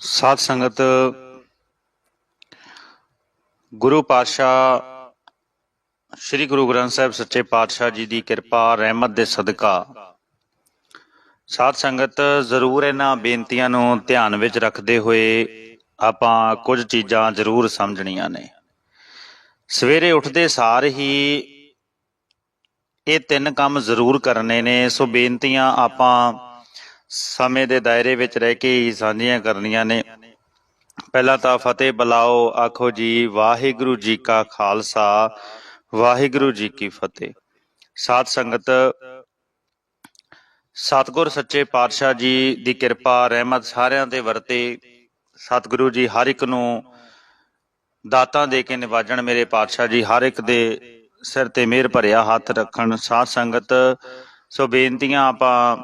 ਸਾਧ ਸੰਗਤ, ਗੁਰੂ ਪਾਤਸ਼ਾਹ, ਸ੍ਰੀ ਗੁਰੂ ਗ੍ਰੰਥ ਸਾਹਿਬ ਸੱਚੇ ਪਾਤਸ਼ਾਹ ਜੀ ਦੀ ਕਿਰਪਾ, ਰਹਿਮਤ ਦੇ ਸਦਕਾ ਸਾਧ ਸੰਗਤ ਜ਼ਰੂਰ ਇਹਨਾਂ ਬੇਨਤੀਆਂ ਨੂੰ ਧਿਆਨ ਵਿੱਚ ਰੱਖਦੇ ਹੋਏ ਆਪਾਂ ਕੁਝ ਚੀਜ਼ਾਂ ਜ਼ਰੂਰ ਸਮਝਣੀਆਂ ਨੇ। ਸਵੇਰੇ ਉੱਠਦੇ ਸਾਰ ਹੀ ਇਹ ਤਿੰਨ ਕੰਮ ਜ਼ਰੂਰ ਕਰਨੇ ਨੇ, ਸੋ ਬੇਨਤੀਆਂ ਆਪਾਂ ਸਮੇਂ ਦੇ ਦਾਇਰੇ ਵਿੱਚ ਰਹਿ ਕੇ ਹੀ ਸਾਂਝੀਆਂ ਕਰਨੀਆਂ ਨੇ। ਪਹਿਲਾਂ ਤਾਂ ਫਤਿਹ ਬੁਲਾਓ, ਆਖੋ ਜੀ, ਵਾਹਿਗੁਰੂ ਜੀ ਕਾ ਖਾਲਸਾ, ਵਾਹਿਗੁਰੂ ਜੀ ਕੀ ਫਤਿਹ। ਸਾਧ ਸੰਗਤ, ਸਤਿਗੁਰ ਸੱਚੇ ਪਾਤਸ਼ਾਹ ਜੀ ਦੀ ਕਿਰਪਾ, ਰਹਿਮਤ ਸਾਰਿਆਂ ਤੇ ਵਰਤੇ। ਸਤਿਗੁਰੂ ਜੀ ਹਰ ਇੱਕ ਨੂੰ ਦਾਤਾਂ ਦੇ ਕੇ ਨਿਵਾਜਣ ਮੇਰੇ ਪਾਤਸ਼ਾਹ ਜੀ, ਹਰ ਇੱਕ ਦੇ ਸਿਰ ਤੇ ਮਿਹਰ ਭਰਿਆ ਹੱਥ ਰੱਖਣ। ਸਾਧ ਸੰਗਤ, ਸੋ ਬੇਨਤੀਆਂ ਆਪਾਂ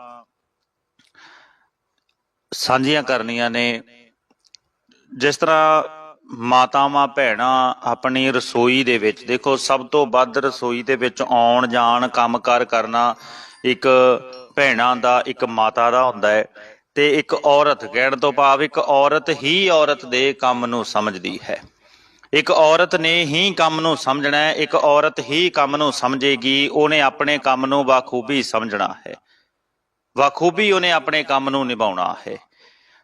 ਸਾਂਝੀਆਂ ਕਰਨੀਆਂ ਨੇ। ਜਿਸ ਤਰ੍ਹਾਂ ਮਾਤਾਵਾਂ, ਭੈਣਾਂ ਆਪਣੀ ਰਸੋਈ ਦੇ ਵਿੱਚ, ਦੇਖੋ ਸਭ ਤੋਂ ਵੱਧ ਰਸੋਈ ਦੇ ਵਿੱਚ ਆਉਣ, ਜਾਣ, ਕੰਮਕਾਰ ਕਰਨਾ ਇੱਕ ਭੈਣਾਂ ਦਾ, ਇੱਕ ਮਾਤਾ ਦਾ ਹੁੰਦਾ ਹੈ ਤੇ ਇੱਕ ਔਰਤ, ਕਹਿਣ ਤੋਂ ਭਾਵ ਇੱਕ ਔਰਤ ਹੀ ਔਰਤ ਦੇ ਕੰਮ ਨੂੰ ਸਮਝਦੀ ਹੈ। ਇੱਕ ਔਰਤ ਨੇ ਹੀ ਕੰਮ ਨੂੰ ਸਮਝਣਾ ਹੈ, ਇੱਕ ਔਰਤ ਹੀ ਕੰਮ ਨੂੰ ਸਮਝੇਗੀ, ਉਹਨੇ ਆਪਣੇ ਕੰਮ ਨੂੰ ਬਾਖੂਬੀ ਸਮਝਣਾ ਹੈ। ਵਾਖੂਬੀ ਉਹਨੇ ਆਪਣੇ ਕੰਮ ਨੂੰ ਨਿਭਾਉਣਾ ਹੈ।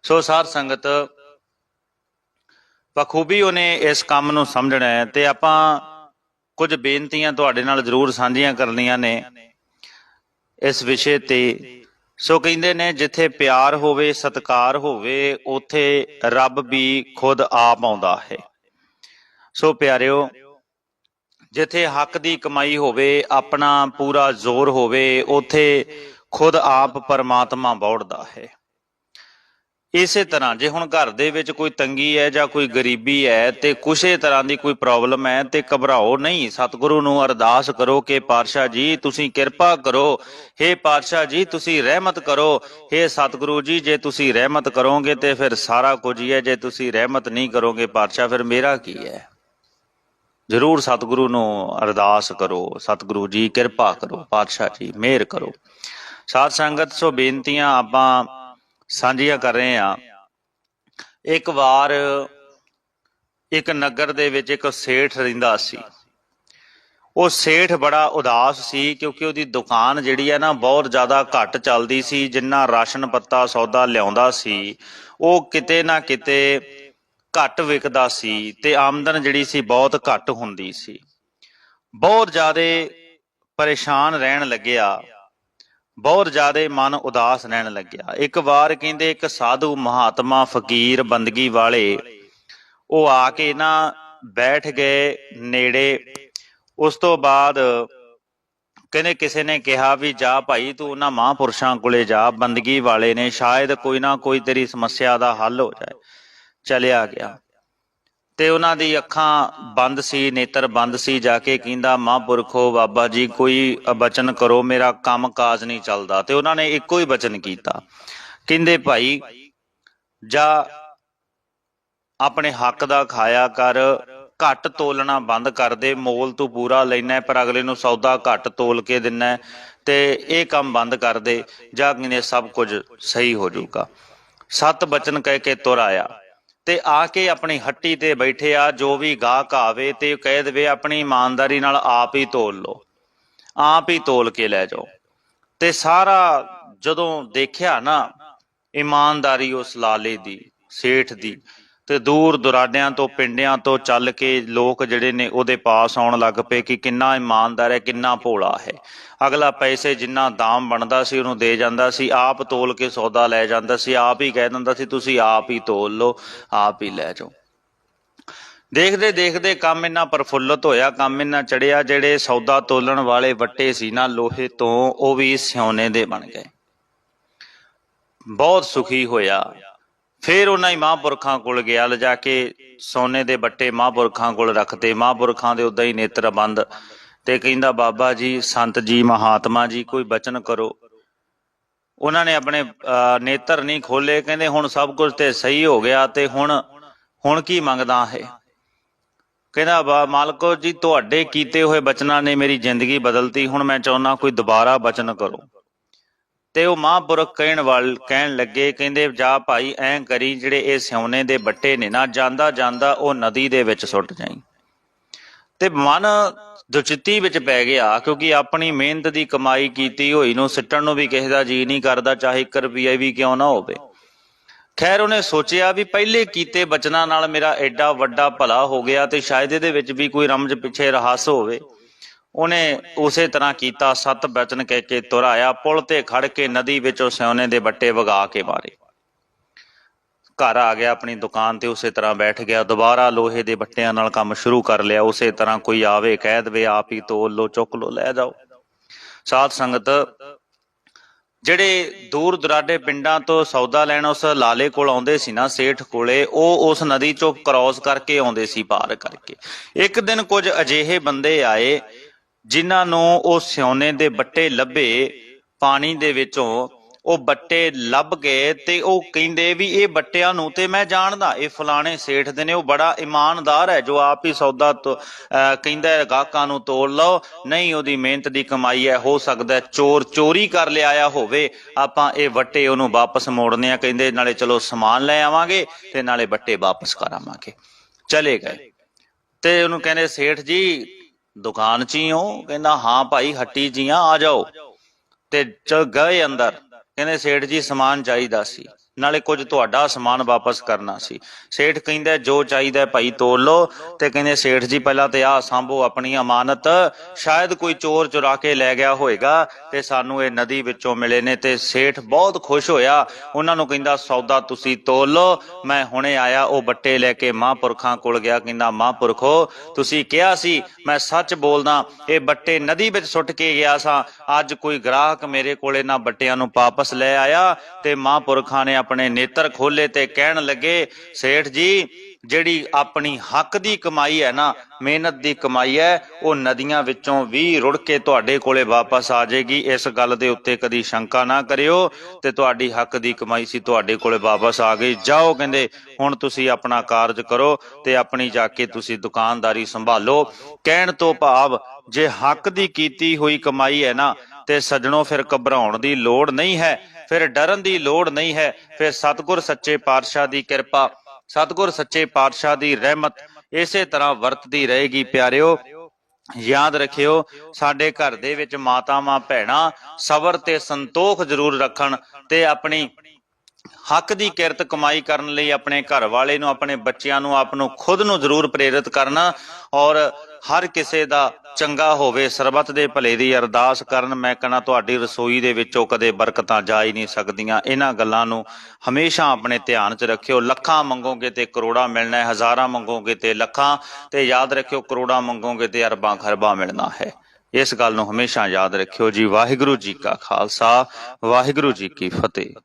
ਸੋ ਸਾਧ ਸੰਗਤ ਬਖੂਬੀ ਉਹਨੇ ਇਸ ਕੰਮ ਨੂੰ ਸਮਝਣਾ ਹੈ ਤੇ ਆਪਾਂ ਕੁਝ ਬੇਨਤੀਆਂ ਤੁਹਾਡੇ ਨਾਲ ਜ਼ਰੂਰ ਸਾਂਝੀਆਂ ਕਰਨੀਆਂ ਨੇ ਇਸ ਵਿਸ਼ੇ ਤੇ। ਸੋ ਕਹਿੰਦੇ ਨੇ, ਜਿੱਥੇ ਪਿਆਰ ਹੋਵੇ, ਸਤਿਕਾਰ ਹੋਵੇ, ਉਥੇ ਰੱਬ ਵੀ ਖੁਦ ਆਪ ਆਉਂਦਾ ਹੈ। ਸੋ ਪਿਆਰਿਓ, ਜਿੱਥੇ ਹੱਕ ਦੀ ਕਮਾਈ ਹੋਵੇ, ਆਪਣਾ ਪੂਰਾ ਜ਼ੋਰ ਹੋਵੇ, ਉਥੇ ਖੁਦ ਆਪ ਪਰਮਾਤਮਾ ਬੌੜਦਾ ਹੈ। ਇਸੇ ਤਰ੍ਹਾਂ ਜੇ ਹੁਣ ਘਰ ਦੇ ਵਿੱਚ ਕੋਈ ਤੰਗੀ ਹੈ ਜਾਂ ਕੋਈ ਗਰੀਬੀ ਹੈ ਤੇ ਕੁਛੇ ਤਰ੍ਹਾਂ ਦੀ ਕੋਈ ਪ੍ਰੋਬਲਮ ਹੈ ਤੇ ਘਬਰਾਓ ਨਹੀਂ। ਸਤਿਗੁਰੂ ਨੂੰ ਅਰਦਾਸ ਕਰੋ ਕਿ ਪਾਤਸ਼ਾਹ ਜੀ, ਤੁਸੀਂ ਕਿਰਪਾ ਕਰੋ। हे ਪਾਤਸ਼ਾਹ ਜੀ, ਤੁਸੀਂ ਰਹਿਮਤ ਕਰੋ। हे ਸਤਿਗੁਰੂ ਜੀ, ਜੇ ਤੁਸੀਂ ਰਹਿਮਤ ਕਰੋਗੇ ਤੇ ਫਿਰ ਸਾਰਾ ਕੁਝ ਹੀ ਹੈ। ਜੇ ਤੁਸੀਂ ਰਹਿਮਤ ਨਹੀਂ ਕਰੋਗੇ ਪਾਤਸ਼ਾਹ, ਫਿਰ ਮੇਰਾ ਕੀ ਹੈ? ਜ਼ਰੂਰ ਸਤਿਗੁਰੂ ਨੂੰ ਅਰਦਾਸ ਕਰੋ। ਸਤਿਗੁਰੂ ਜੀ, ਕਿਰਪਾ ਕਰੋ। ਪਾਤਸ਼ਾਹ ਜੀ, ਮਿਹਰ ਕਰੋ। ਸਾਧ ਸੰਗਤ ਸੋ ਬੇਨਤੀਆਂ ਆਪਾਂ ਸਾਂਝੀਆਂ ਕਰ ਰਹੇ ਆ ਇੱਕ ਵਾਰ ਇੱਕ ਨਗਰ ਦੇ ਵਿੱਚ ਇੱਕ ਸੇਠ ਰਹਿੰਦਾ ਸੀ। ਉਹ ਸੇਠ ਬੜਾ ਉਦਾਸ ਸੀ ਕਿਉਂਕਿ ਉਹਦੀ ਦੁਕਾਨ ਜਿਹੜੀ ਹੈ ਨਾ ਬਹੁਤ ਜ਼ਿਆਦਾ ਘੱਟ ਚੱਲਦੀ ਸੀ, ਜਿੰਨਾ ਰਾਸ਼ਨ ਪੱਤਾ ਸੌਦਾ ਲਿਆਉਂਦਾ ਸੀ, ਉਹ ਕਿਤੇ ਨਾ ਕਿਤੇ ਘੱਟ ਵਿਕਦਾ ਸੀ ਤੇ ਆਮਦਨ ਜਿਹੜੀ ਸੀ ਬਹੁਤ ਘੱਟ ਹੁੰਦੀ ਸੀ। ਬਹੁਤ ਜ਼ਿਆਦਾ ਪਰੇਸ਼ਾਨ ਰਹਿਣ ਲੱਗਿਆ। ਬਹੁਤ ਜਿਆਦੇ ਮਨ ਉਦਾਸ ਰਹਿਣ ਲੱਗਿਆ। ਇੱਕ ਵਾਰ ਕਹਿੰਦੇ ਇੱਕ ਸਾਧੂ ਮਹਾਤਮਾ ਫਕੀਰ ਬੰਦਗੀ ਵਾਲੇ ਉਹ ਆ ਕੇ ਨਾ ਬੈਠ ਗਏ ਨੇੜੇ। ਉਸ ਤੋਂ ਬਾਅਦ ਕਹਿੰਦੇ ਕਿਸੇ ਨੇ ਕਿਹਾ ਵੀ ਜਾ ਭਾਈ ਤੂੰ ਉਹਨਾਂ ਮਹਾਂਪੁਰਸ਼ਾਂ ਕੋਲੇ ਜਾ, ਬੰਦਗੀ ਵਾਲੇ ਨੇ, ਸ਼ਾਇਦ ਕੋਈ ਨਾ ਕੋਈ ਤੇਰੀ ਸਮੱਸਿਆ ਦਾ ਹੱਲ ਹੋ ਜਾਏ। ਚਲਿਆ ਗਿਆ। ਤੇ ਉਹਨਾਂ ਦੀ ਅੱਖਾਂ ਬੰਦ ਸੀ, ਨੇਤਰ ਬੰਦ ਸੀ, ਜਾ ਕੇ ਕਹਿੰਦਾ ਮਹਾਂਪੁਰਖੋ ਬਾਬਾ ਜੀ, ਕੋਈ ਬਚਨ ਕਰੋ, ਮੇਰਾ ਕੰਮ ਕਾਜ ਨਹੀਂ ਚੱਲਦਾ। ਤੇ ਉਹਨਾਂ ਨੇ ਇੱਕੋ ਹੀ ਬਚਨ ਕੀਤਾ। ਕਹਿੰਦੇ, ਭਾਈ, ਜਾ ਆਪਣੇ ਹੱਕ ਦਾ ਖਾਇਆ ਕਰ, ਘੱਟ ਤੋਲਣਾ ਬੰਦ ਕਰ ਦੇ, ਮੋਲ ਤੂੰ ਪੂਰਾ ਲੈਣਾ, ਪਰ ਅਗਲੇ ਨੂੰ ਸੌਦਾ ਘੱਟ ਤੋਲ ਕੇ ਦਿੰਨਾ ਤੇ ਇਹ ਕੰਮ ਬੰਦ ਕਰ ਦੇ। ਜਾਂ ਕਹਿੰਦੇ, ਸਭ ਕੁਝ ਸਹੀ ਹੋ ਜਾਊਗਾ। ਸਤ ਬਚਨ ਕਹਿ ਕੇ ਤੁਰ ਆਇਆ। ਤੇ ਆ ਕੇ ਆਪਣੀ ਹੱਟੀ ਤੇ ਬੈਠੇ ਆ, ਜੋ ਵੀ ਗਾਹਕ ਆਵੇ ਤੇ ਕਹਿ ਦੇਵੇ, ਆਪਣੀ ਇਮਾਨਦਾਰੀ ਨਾਲ ਆਪ ਹੀ ਤੋਲ ਲਓ, ਆਪ ਹੀ ਤੋਲ ਕੇ ਲੈ ਜਾਓ। ਤੇ ਸਾਰਾ ਜਦੋਂ ਦੇਖਿਆ ਨਾ, ਇਮਾਨਦਾਰੀ ਉਸ ਲਾਲੇ ਦੀ, ਸੇਠ ਦੀ ਤੇ ਦੂਰ ਦੁਰਾਡਿਆਂ ਤੋਂ ਪਿੰਡਿਆਂ ਤੋਂ ਚੱਲ ਕੇ ਲੋਕ ਜਿਹੜੇ ਨੇ ਉਹਦੇ ਪਾਸ ਆਉਣ ਲੱਗ ਪਏ ਕਿ ਕਿੰਨਾ ਇਮਾਨਦਾਰ ਹੈ, ਕਿੰਨਾ ਭੋਲਾ ਹੈ। ਅਗਲਾ ਪੈਸੇ ਜਿੰਨਾ ਦਾਮ ਬਣਦਾ ਸੀ, ਉਹਨੂੰ ਦੇ ਜਾਂਦਾ ਸੀ, ਆਪ ਤੋਲ ਕੇ ਸੌਦਾ ਲੈ ਜਾਂਦਾ ਸੀ, ਆਪ ਹੀ ਕਹਿ ਦਿੰਦਾ ਸੀ, ਤੁਸੀਂ ਆਪ ਹੀ ਤੋਲ ਲਓ, ਆਪ ਹੀ ਲੈ ਜਾਓ। ਦੇਖਦੇ ਦੇਖਦੇ ਕੰਮ ਇੰਨਾ ਪ੍ਰਫੁੱਲਤ ਹੋਇਆ, ਕੰਮ ਇੰਨਾ ਚੜਿਆ, ਜਿਹੜੇ ਸੌਦਾ ਤੋਲਣ ਵਾਲੇ ਵੱਟੇ ਸੀ ਨਾ ਲੋਹੇ ਤੋਂ, ਉਹ ਵੀ ਸਿਉਨੇ ਦੇ ਬਣ ਗਏ। ਬਹੁਤ ਸੁਖੀ ਹੋਇਆ। ਫਿਰ ਉਹਨਾਂ ਹੀ ਮਹਾਂਪੁਰਖਾਂ ਕੋਲ ਗਿਆ ਲਿਜਾ ਕੇ ਸੋਨੇ ਦੇ ਬੱਟੇ ਮਹਾਂਪੁਰਖਾਂ ਕੋਲ ਰੱਖਤੇ ਮਹਾਂਪੁਰਖਾਂ ਦੇ ਉਦਾਂ ਹੀ ਨੇਤਰ ਬੰਦ ਤੇ ਕਹਿੰਦਾ ਬਾਬਾ ਜੀ ਸੰਤ ਜੀ ਮਹਾਤਮਾ ਜੀ ਕੋਈ ਬਚਨ ਕਰੋ। ਉਹਨਾਂ ਨੇ ਆਪਣੇ ਅਹ, ਨੇਤਰ ਨਹੀਂ ਖੋਲੇ ਕਹਿੰਦੇ ਹੁਣ ਸਭ ਕੁਝ ਤੇ ਸਹੀ ਹੋ ਗਿਆ ਤੇ ਹੁਣ ਹੁਣ ਕੀ ਮੰਗਦਾ ਹੈ ਕਹਿੰਦਾ ਬਾ ਮਾਲਕੋ ਜੀ ਤੁਹਾਡੇ ਕੀਤੇ ਹੋਏ ਬਚਨਾਂ ਨੇ ਮੇਰੀ ਜ਼ਿੰਦਗੀ ਬਦਲਤੀ। ਹੁਣ ਮੈਂ ਚਾਹੁੰਦਾ ਕੋਈ ਦੁਬਾਰਾ ਬਚਨ ਕਰੋ। ਤੇ ਉਹ ਮਹਾਂਪੁਰਖ ਕਹਿਣ ਵਾਲ ਕਹਿਣ ਲੱਗੇ, ਕਹਿੰਦੇ, ਜਾ ਭਾਈ, ਐਂ ਕਰੀ, ਜਿਹੜੇ ਇਹ ਸਿਉਨੇ ਦੇ ਬੱਟੇ ਨੇ ਨਾ, ਜਾਂਦਾ ਜਾਂਦਾ ਉਹ ਨਦੀ ਦੇ ਵਿੱਚ ਸੁੱਟ ਜਾਈ। ਤੇ ਮਨ ਦੁਚਿੱਤੀ ਵਿੱਚ ਪੈ ਗਿਆ, ਕਿਉਂਕਿ ਆਪਣੀ ਮਿਹਨਤ ਦੀ ਕਮਾਈ ਕੀਤੀ, ਹੋਈ ਨੂੰ ਸਿੱਟਣ ਨੂੰ ਵੀ ਕਿਸੇ ਦਾ ਜੀ ਨਹੀਂ ਕਰਦਾ, ਚਾਹੇ 1 ਰੁਪਿਆ ਵੀ ਕਿਉਂ ਨਾ ਹੋਵੇ। ਖੈਰ, ਉਹਨੇ ਸੋਚਿਆ ਵੀ ਪਹਿਲੇ ਕੀਤੇ ਬਚਨਾਂ ਨਾਲ ਮੇਰਾ ਐਡਾ ਵੱਡਾ ਭਲਾ ਹੋ ਗਿਆ ਤੇ ਸ਼ਾਇਦ ਇਹਦੇ ਵਿੱਚ ਵੀ ਕੋਈ ਰਮਜ ਪਿੱਛੇ ਰਹੱਸ ਹੋਵੇ। ਉਹਨੇ ਉਸੇ ਤਰ੍ਹਾਂ ਕੀਤਾ, ਸਤ ਬਚਨ ਕਹਿ ਕੇ ਤੁਰ ਪੁਲ ਤੇ ਖੜ ਕੇ ਨਦੀ ਵਿੱਚੋਂ ਸਿਉਨੇ ਦੇ ਬੱਟੇ ਵਗਾ ਕੇ ਮਾਰੇ। ਘਰ ਆ ਗਿਆ ਆਪਣੀ ਦੁਕਾਨ ਤੇ, ਉਸੇ ਤਰ੍ਹਾਂ ਬੈਠ ਗਿਆ, ਦੁਬਾਰਾ ਲੋਹੇ ਦੇ ਬੱਟਿਆਂ ਨਾਲ ਕੰਮ ਸ਼ੁਰੂ ਕਰ ਲਿਆ, ਉਸੇ ਤਰ੍ਹਾਂ ਕੋਈ ਆਵੇ ਕਹਿ ਦਵੇ ਆਪ ਹੀ ਤੋਲ ਲੋ ਚੁੱਕ ਲੋ ਲੈ ਜਾਓ। ਸਾਧ ਸੰਗਤ, ਜਿਹੜੇ ਦੂਰ ਦੁਰਾਡੇ ਪਿੰਡਾਂ ਤੋਂ ਸੌਦਾ ਲੈਣ ਉਸ ਲਾਲੇ ਕੋਲ ਆਉਂਦੇ ਸੀ ਨਾ, ਸੇਠ ਕੋਲੇ, ਉਹ ਉਸ ਨਦੀ ਚੋਂ ਕ੍ਰਾਸ ਕਰਕੇ ਆਉਂਦੇ ਸੀ ਪਾਰ ਕਰਕੇ। ਇੱਕ ਦਿਨ ਕੁਝ ਅਜਿਹੇ ਬੰਦੇ ਆਏ ਜਿਨ੍ਹਾਂ ਨੂੰ ਉਹ ਸਿਉਨੇ ਦੇ ਬੱਟੇ ਲੱਭੇ ਪਾਣੀ ਦੇ ਵਿੱਚੋਂ, ਉਹ ਬੱਟੇ ਲੱਭ ਗਏ ਤੇ ਉਹ ਕਹਿੰਦੇ ਵੀ ਇਹ ਬੱਟਿਆਂ ਨੂੰ ਤੇ ਮੈਂ ਜਾਣਦਾ, ਇਹ ਫਲਾਣੇ ਸੇਠ ਦੇ ਨੇ, ਉਹ ਬੜਾ ਇਮਾਨਦਾਰ ਹੈ ਜੋ ਆਪ ਹੀ ਸੌਦਾ ਕਹਿੰਦਾ ਹੈ, ਗਾਹਕਾਂ ਨੂੰ ਤੋੜ ਲਓ, ਨਹੀਂ ਉਹਦੀ ਮਿਹਨਤ ਦੀ ਕਮਾਈ ਹੈ, ਹੋ ਸਕਦਾ ਚੋਰ ਚੋਰੀ ਕਰ ਲਿਆਇਆ ਹੋਵੇ, ਆਪਾਂ ਇਹ ਬੱਟੇ ਉਹਨੂੰ ਵਾਪਸ ਮੋੜਨੇ ਆ, ਕਹਿੰਦੇ ਨਾਲੇ ਚਲੋ ਸਮਾਨ ਲੈ ਆਵਾਂਗੇ ਤੇ ਨਾਲੇ ਬੱਟੇ ਵਾਪਸ ਕਰ ਆਵਾਂਗੇ ਚਲੇ ਗਏ। ਤੇ ਉਹਨੂੰ ਕਹਿੰਦੇ, ਸੇਠ ਜੀ ਦੁਕਾਨ 'ਚ ਹੀ ਹੋ, ਕਹਿੰਦਾ, ਹਾਂ ਭਾਈ, ਹੱਟੀ ਜੀਆਂ, ਆ ਜਾਓ। ਤੇ ਚ ਗਏ ਅੰਦਰ। ਕਹਿੰਦੇ, ਸੇਠ ਜੀ, ਸਮਾਨ ਚਾਹੀਦਾ ਸੀ। ਨਾਲੇ ਕੁਝ ਤੁਹਾਡਾ ਸਮਾਨ ਵਾਪਸ ਕਰਨਾ ਸੀ। ਸੇਠ ਕਹਿੰਦਾ, ਜੋ ਚਾਹੀਦਾ ਭਾਈ ਤੋਲ ਲਓ। ਤੇ ਕਹਿੰਦੇ, ਸੇਠ ਜੀ, ਪਹਿਲਾਂ ਤੇ ਆਹ ਸੰਭੋ ਆਪਣੀ ਅਮਾਨਤ। ਸ਼ਾਇਦ ਕੋਈ ਚੋਰ ਚੁਰਾ ਕੇ ਲੈ ਗਿਆ ਹੋਵੇਗਾ ਤੇ ਸਾਨੂੰ ਇਹ ਨਦੀ ਵਿੱਚੋਂ ਮਿਲੇ ਨੇ। ਤੇ ਸੇਠ ਬਹੁਤ ਖੁਸ਼ ਹੋਇਆ। ਉਹਨਾਂ ਨੂੰ ਕਹਿੰਦਾ, ਸੌਦਾ ਤੁਸੀਂ ਤੋਲ ਲਓ। ਮੈਂ ਹੁਣੇ ਆਇਆ, ਉਹ ਬੱਟੇ ਲੈ ਕੇ ਮਹਾਂਪੁਰਖਾਂ ਕੋਲ ਗਿਆ। ਕਹਿੰਦਾ, ਮਹਾਂਪੁਰਖੋ, ਤੁਸੀਂ ਕਿਹਾ ਸੀ, ਮੈਂ ਸੱਚ ਬੋਲਦਾ, ਇਹ ਬੱਟੇ ਨਦੀ ਵਿੱਚ ਸੁੱਟ ਕੇ ਗਿਆ ਸਾਂ। ਅੱਜ ਕੋਈ ਗ੍ਰਾਹਕ ਮੇਰੇ ਕੋਲ ਇਹਨਾਂ ਬੱਟਿਆਂ ਨੂੰ ਵਾਪਸ ਲੈ ਆਇਆ ਤੇ ਮਹਾਂਪੁਰਖਾਂ ਨੇ ਆਪਣੇ ਨੇਤਰ ਖੋਲੇ ਤੇ ਕਹਿਣ ਲੱਗੇ, ਸੇਠ ਜੀ, ਜਿਹੜੀ ਆਪਣੀ ਹੱਕ ਦੀ ਕਮਾਈ ਹੈ ਨਾ, ਮਿਹਨਤ ਦੀ ਕਮਾਈ ਹੈ, ਉਹ ਨਦੀਆਂ ਵਿੱਚੋਂ ਵੀ ਰੁੜ ਕੇ ਤੁਹਾਡੇ ਕੋਲੇ ਵਾਪਸ ਆ ਜਾਏਗੀ। ਇਸ ਗੱਲ ਦੇ ਉੱਤੇ ਕਦੀ ਸ਼ੰਕਾ ਨਾ ਕਰਿਓ ਤੇ ਤੁਹਾਡੀ ਹੱਕ ਦੀ ਕਮਾਈ ਸੀ ਤੁਹਾਡੇ ਕੋਲੇ ਵਾਪਸ ਆ ਗਈ। ਜਾਓ, ਕਹਿੰਦੇ, ਹੁਣ ਤੁਸੀਂ ਆਪਣਾ ਕਾਰਜ ਕਰੋ ਤੇ ਆਪਣੀ ਜਾ ਕੇ ਤੁਸੀਂ ਦੁਕਾਨਦਾਰੀ ਸੰਭਾਲੋ। ਕਹਿਣ ਤੋਂ ਭਾਵ, ਜੇ ਹੱਕ ਦੀ ਕੀਤੀ ਹੋਈ ਕਮਾਈ ਹੈ ਨਾ, ਤੇ ਸੱਜਣੋ ਫਿਰ ਘਬਰਾਉਣ ਦੀ ਲੋੜ ਨਹੀਂ ਹੈ। ਫਿਰ ਡਰਨ ਦੀ ਲੋੜ ਨਹੀਂ ਹੈ। ਫਿਰ ਸਤਿਗੁਰ ਸੱਚੇ ਪਾਤਸ਼ਾਹ ਦੀ ਕਿਰਪਾ, ਸਤਿਗੁਰ ਸੱਚੇ ਪਾਤਸ਼ਾਹ ਦੀ ਰਹਿਮਤ ਇਸੇ ਤਰ੍ਹਾਂ ਵਰਤਦੀ ਰਹੇਗੀ ਪਿਆਰਿਓ। ਯਾਦ ਰੱਖਿਓ, ਸਾਡੇ ਘਰ ਦੇ ਵਿੱਚ ਮਾਤਾਵਾਂ, ਭੈਣਾਂ ਸਬਰ ਤੇ ਸੰਤੋਖ ਜ਼ਰੂਰ ਰੱਖਣ ਤੇ ਆਪਣੀ ਹੱਕ ਦੀ ਕਿਰਤ ਕਮਾਈ ਕਰਨ ਲਈ ਆਪਣੇ ਘਰ ਵਾਲੇ ਨੂੰ, ਆਪਣੇ ਬੱਚਿਆਂ ਨੂੰ, ਆਪ ਨੂੰ ਖੁਦ ਨੂੰ ਜ਼ਰੂਰ ਪ੍ਰੇਰਿਤ ਕਰਨਾ ਔਰ ਹਰ ਕਿਸੇ ਦਾ ਚੰਗਾ ਹੋਵੇ, ਸਰਬੱਤ ਦੇ ਭਲੇ ਦੀ ਅਰਦਾਸ ਕਰਨ। ਮੈਂ ਕਹਣਾ, ਤੁਹਾਡੀ ਰਸੋਈ ਦੇ ਵਿੱਚੋਂ ਕਦੇ ਬਰਕਤਾਂ ਜਾ ਹੀ ਨਹੀਂ ਸਕਦੀਆਂ। ਇਹਨਾਂ ਗੱਲਾਂ ਨੂੰ ਹਮੇਸ਼ਾ ਆਪਣੇ ਧਿਆਨ 'ਚ ਰੱਖਿਓ। ਲੱਖਾਂ ਮੰਗੋਗੇ ਤੇ ਕਰੋੜਾਂ ਮਿਲਣਾ ਹੈ, ਹਜ਼ਾਰਾਂ ਮੰਗੋਗੇ ਤੇ ਲੱਖਾਂ, ਤੇ ਯਾਦ ਰੱਖਿਓ, ਕਰੋੜਾਂ ਮੰਗੋਗੇ ਤੇ ਅਰਬਾਂ ਖਰਬਾਂ ਮਿਲਣਾ ਹੈ। ਇਸ ਗੱਲ ਨੂੰ ਹਮੇਸ਼ਾ ਯਾਦ ਰੱਖਿਓ ਜੀ। ਵਾਹਿਗੁਰੂ ਜੀ ਕਾ ਖਾਲਸਾ, ਵਾਹਿਗੁਰੂ ਜੀ ਕੀ ਫਤਿਹ।